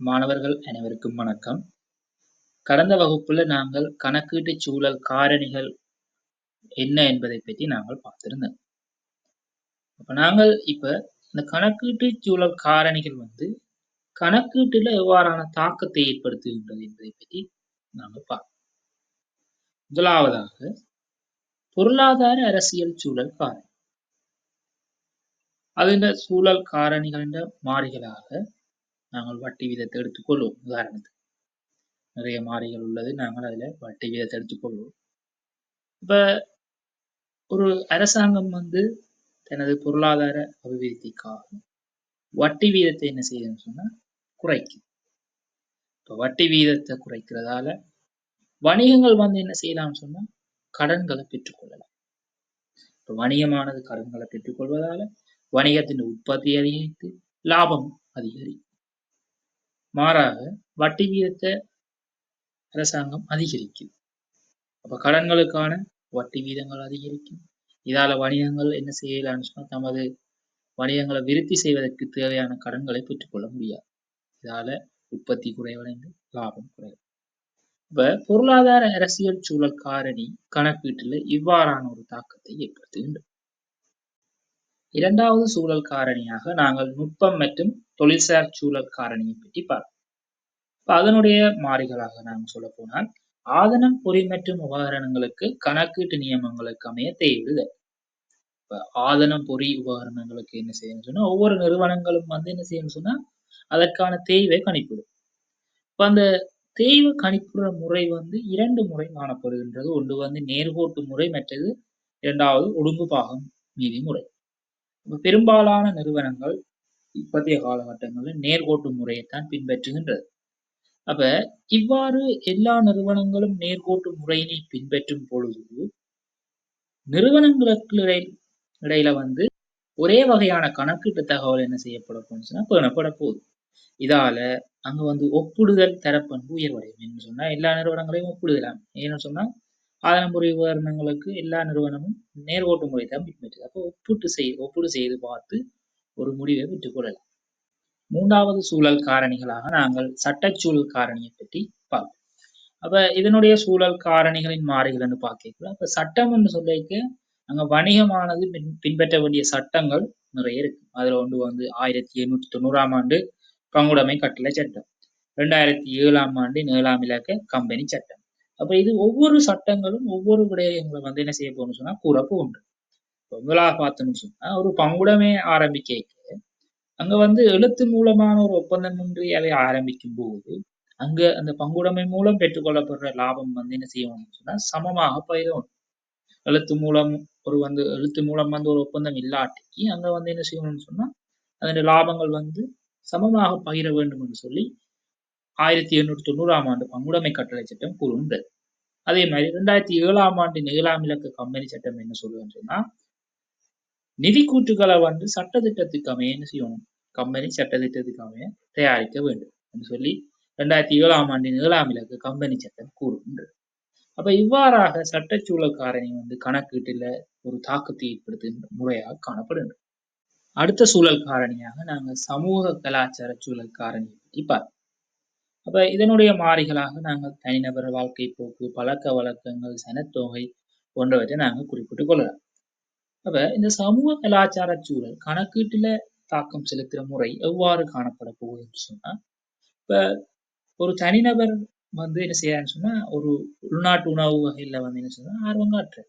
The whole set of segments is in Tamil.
மாணவர்கள் அனைவருக்கும் வணக்கம். கடந்த வகுப்புல நாங்கள் கணக்கீட்டு சூழல் காரணிகள் என்ன என்பதை பற்றி நாங்கள் பார்த்திருந்தோம். அப்ப நாங்கள் இப்ப இந்த கணக்கீட்டு சூழல் காரணிகள் வந்து கணக்கீட்டுல எவ்வாறான தாக்கத்தை ஏற்படுத்துகின்றது என்பதை பற்றி நாங்கள் பார்ப்போம் முதலாவதாக பொருளாதார அரசியல் சூழல் காரணி. இந்த சூழல் காரணிகளின் மாறிகளாக நாங்கள் வட்டி வீதத்தை எடுத்துக்கொள்வோம். உதாரணத்துக்கு நிறைய மாறிகள் உள்ளது. நாங்கள் அதில் வட்டி வீதத்தை எடுத்துக்கொள்வோம். இப்போ ஒரு அரசாங்கம் வந்து தனது பொருளாதார அபிவிருத்திக்காக வட்டி வீதத்தை என்ன செய்யுதுன்னு சொன்னால் குறைக்கும் இப்போ வட்டி வீதத்தை குறைக்கிறதால வணிகங்கள் வந்து என்ன செய்யலாம்னு சொன்னால் கடன்களை பெற்றுக்கொள்ளலாம். இப்போ வணிகமானது கடன்களை பெற்றுக்கொள்வதால வணிகத்தின் உற்பத்தி அதிகரித்து லாபம் அதிகரிக்கும். மாறாக வட்டி வீதத்தை அரசாங்கம் அதிகரிக்கும். அப்ப கடன்களுக்கான வட்டி வீதங்கள் அதிகரிக்கும். இதால வணிகங்கள் என்ன செய்யலாம்னு சொன்னா தமது வணிகங்களை விருத்தி செய்வதற்கு தேவையான கடன்களை பெற்றுக்கொள்ள முடியாது. இதால உற்பத்தி குறைவடைந்து லாபம் குறையும். இப்ப பொருளாதார அரசியல் சூழல் காரணி கணக்கீட்டுல இவ்வாறான ஒரு தாக்கத்தை ஏற்படுத்துகின்றது. இரண்டாவது சூழல் காரணியாக நாங்கள் நுட்பம் மற்றும் தொழில்சார் சூழல் காரணியை பற்றி பார்ப்போம். இப்ப அதனுடைய மாறிகளாக நாம் சொல்ல போனால் ஆதனம் பொறி மற்றும் உபகரணங்களுக்கு கணக்கீட்டு நியமங்களுக்கு அமைய தேவையில்லை. இப்ப ஆதனம் பொறி உபகரணங்களுக்கு என்ன செய்யணும் சொன்னா ஒவ்வொரு நிறுவனங்களும் வந்து என்ன செய்யணும் சொன்னா அதற்கான தேய்வை கணிப்பிடும். இப்ப அந்த தேய்வு கணிப்புற முறை வந்து இரண்டு முறை காணப்படுகின்றது. ஒன்று வந்து நேர்கோட்டு முறை மற்றது இரண்டாவது ஒடுங்கு பாகம் நீதி முறை. பெரும்பாலான நிறுவனங்கள் இப்பத்திய காலகட்டங்களில் நேர்கோட்டு முறையைத்தான் பின்பற்றுகின்றது. அப்ப இவ்வாறு எல்லா நிறுவனங்களும் நேர்கோட்டு முறையினை பின்பற்றும் பொழுது நிறுவனங்களுக்கு இடையில வந்து ஒரே வகையான கணக்கீட்டு தகவல் என்ன செய்யப்பட போச்சுன்னா பேணப்பட போகுது. இதால அங்க வந்து ஒப்புடுதல் தரப்பண்பு உயர்வடையும். என்று சொன்னா எல்லா நிறுவனங்களையும் ஒப்பிடுதலாம் ஏன்னு சொன்னா ஆதனமுறை உபகரணங்களுக்கு எல்லா நிறுவனமும் நேர்கோட்டு முறை தான் பின்பற்றுது. அப்போ ஒப்பிட்டு செய் ஒப்புடு செய்து பார்த்து ஒரு முடிவை விட்டுக் கொள்ளலாம். மூன்றாவது சூழல் காரணிகளாக நாங்கள் சட்டச்சூழல் காரணியை பற்றி பார்ப்போம். அப்ப இதனுடைய சூழல் காரணிகளின் மாறிகள்னு என்று பார்க்கலாம் அப்ப சட்டம் என்று சொல்லிக்க அங்க வணிகமானது பின் பின்பற்ற வேண்டிய சட்டங்கள் நிறைய இருக்கு. அதுல ஒன்று வந்து ஆயிரத்தி எண்ணூற்றி தொண்ணூறாம் ஆண்டு பங்குடைமை கட்டளை சட்டம் ரெண்டாயிரத்தி ஏழாம் ஆண்டு ஏழாம் இலக்க கம்பெனி சட்டம் அப்ப இது ஒவ்வொரு சட்டங்களும் ஒவ்வொரு விடயங்களை வந்து என்ன செய்ய போகணும்னு சொன்னா கூறப்பு உண்டு. முதலாக பார்த்தோம்னு சொன்னா ஒரு பங்குடமே ஆரம்பிக்க அங்க வந்து எழுத்து மூலமான ஒரு ஒப்பந்தம் ஒன்று அதை ஆரம்பிக்கும் போது அங்க அந்த பங்குடைமை மூலம் பெற்றுக்கொள்ளப்படுற லாபம் வந்து என்ன செய்யணும்னு சொன்னா சமமாக பயிரும் எழுத்து மூலம் ஒரு வந்து எழுத்து மூலம் வந்து ஒரு ஒப்பந்தம் இல்லாட்டிக்கு அங்க வந்து என்ன செய்யணும்னு சொன்னா அதனுடைய லாபங்கள் வந்து சமமாக பகிர வேண்டும் என்று சொல்லி ஆயிரத்தி எண்ணூற்றி தொண்ணூறாம் ஆண்டு பங்குடைமை கட்டளை சட்டம் கூறுகின்றது. அதே மாதிரி இரண்டாயிரத்தி ஏழாம் ஆண்டு ஏழாம் இலக்க கம்பெனி சட்டம் என்ன சொல்லுதுன்னு சொன்னா நிதி கூட்டுகளை வந்து சட்டத்திட்டத்துக்கு அமைய என்ன செய்யணும் கம்பெனி சட்டத்திட்டத்துக்கு அமைய தயாரிக்க வேண்டும் என்று சொல்லி ரெண்டாயிரத்தி ஏழாம் ஆண்டின் ஏழாம் இலக்கு கம்பெனி சட்டம் கூறுகின்றது. அப்ப இவ்வாறாக சட்டச்சூழல்காரணி வந்து கணக்கீட்டுல ஒரு தாக்கத்தை ஏற்படுத்துகின்ற முறையாக காணப்படுகின்றது. அடுத்த சூழல் காரணியாக நாங்கள் சமூக கலாச்சார சூழல் காரணியை பற்றி பார்ப்போம். அப்ப இதனுடைய மாறிகளாக நாங்கள் தனிநபர் வாழ்க்கை போக்கு பழக்க வழக்கங்கள் சனத்தொகை போன்றவற்றை நாங்கள் குறிப்பிட்டுக் கொள்ளலாம். அப்ப இந்த சமூக கலாச்சார சூழல் கணக்கீட்டுல தாக்கம் செலுத்துற முறை எவ்வாறு காணப்பட போகுதுன்னு சொன்னா இப்ப ஒரு தனிநபர் வந்து என்ன செய்யறான்னு சொன்னா ஒரு உள்நாட்டு உணவு வகையில வந்து என்ன சொன்னா ஆர்வம் காட்டுறாரு.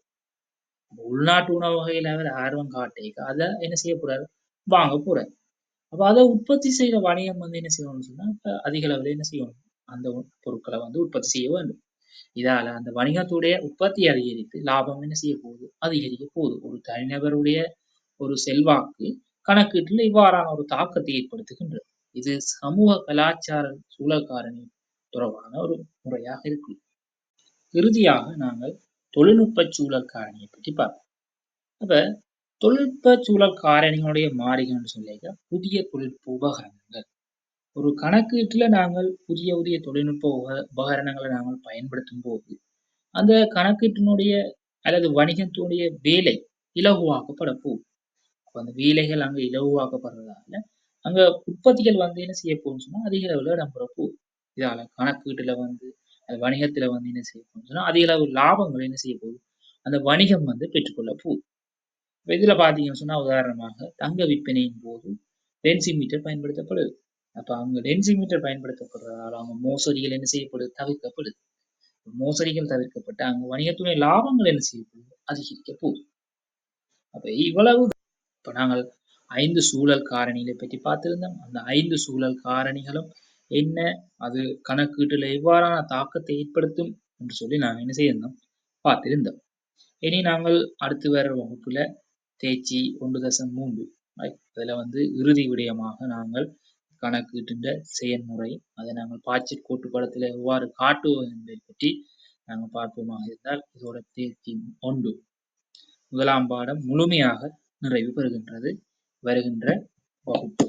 உள்நாட்டு உணவு வகையில அவர் ஆர்வம் காட்டி அதை என்ன செய்ய போறாரு? வாங்க போறாரு. அப்ப அதை உற்பத்தி செய்யற வணிகம் வந்து என்ன செய்யணும்னு சொன்னா இப்ப அதிக அளவுல என்ன செய்யணும் அந்த பொருட்களை வந்து உற்பத்தி செய்ய வேண்டும். இதால அந்த வணிகத்துடைய உற்பத்தி அதிகரித்து லாபம் என்ன செய்ய போகுது? அதிகரிக்க போகுது. ஒரு தனிநபருடைய ஒரு செல்வாக்கு கணக்கீட்டில் இவ்வாறான ஒரு தாக்கத்தை ஏற்படுத்துகின்றது. இது சமூக கலாச்சார சூழல் காரணி தொடர்பான ஒரு முறையாக இருக்கு. இறுதியாக நாங்கள் தொழில்நுட்ப சூழல் காரணியை பற்றி பார்ப்போம். அப்ப தொழில்நுட்ப சூழல் காரணிகளுடைய மாறிகள்னு சொல்லிக்க புதிய தொழில்நுட்ப உபகரணங்கள். ஒரு கணக்கீட்டுல நாங்கள் புதிய புதிய தொழில்நுட்ப உப உபகரணங்களை நாங்கள் பயன்படுத்தும் போது அந்த கணக்கீட்டினுடைய அல்லது வணிகத்தினுடைய வேலை இலகுவாக்கப்பட போகும் அந்த வேலைகள் அங்கே இலகுவாக்கப்படுறதால அங்க உற்பத்திகள் வந்து என்ன செய்ய போகும்னு சொன்னா அதிக அளவுல இடம்பெற போகுது. இதால கணக்கீட்டுல வந்து அது வணிகத்துல வந்து என்ன செய்ய போகும்னு சொன்னா அதிக அளவு லாபங்கள் என்ன செய்ய போகுது? அந்த வணிகம் வந்து பெற்றுக்கொள்ள போகுது. இப்ப இதுல பாத்தீங்கன்னு சொன்னா உதாரணமாக தங்க விற்பனையின் போது டென்சிமீட்டர் பயன்படுத்தப்படுது. அப்ப அவங்க டென்சிமீட்டர் பயன்படுத்தப்படுறதால அவங்க மோசடிகள் என்ன செய்யப்படுது? தவிர்க்கப்படுது. மோசடிகள் தவிர்க்கப்பட்டு அங்க வணிகத்துடைய லாபங்கள் என்ன செய்யப்படுது? அதிகரிக்க போகுது. அப்ப இவ்வளவு இப்ப நாங்கள் ஐந்து சூழல் காரணிகளை பற்றி பார்த்திருந்தோம். அந்த ஐந்து சூழல் காரணிகளும் என்ன? அது கணக்கீட்டில் எவ்வாறான தாக்கத்தை ஏற்படுத்தும் என்று சொல்லி நாங்கள் என்ன செய்திருந்தோம்? பார்த்திருந்தோம். இனி நாங்கள் அடுத்து வர வகுப்புல தேர்ச்சி ஒன்று தசம் மூன்று. அதில் வந்து இறுதி விடயமாக நாங்கள் கணக்கீட்டுன்ற செயல்முறை அதை நாங்கள் பாய்ச்சல் கோட்டுப்படத்தில் எவ்வாறு காட்டுவோம் என்பதை பற்றி நாங்கள் பார்ப்போமாக இருந்தால் இதோட தேர்ச்சி ஒன்று. முதலாம் பாடம் முழுமையாக நிறைவு பெறுகின்றது. வருகின்ற வகுப்பு.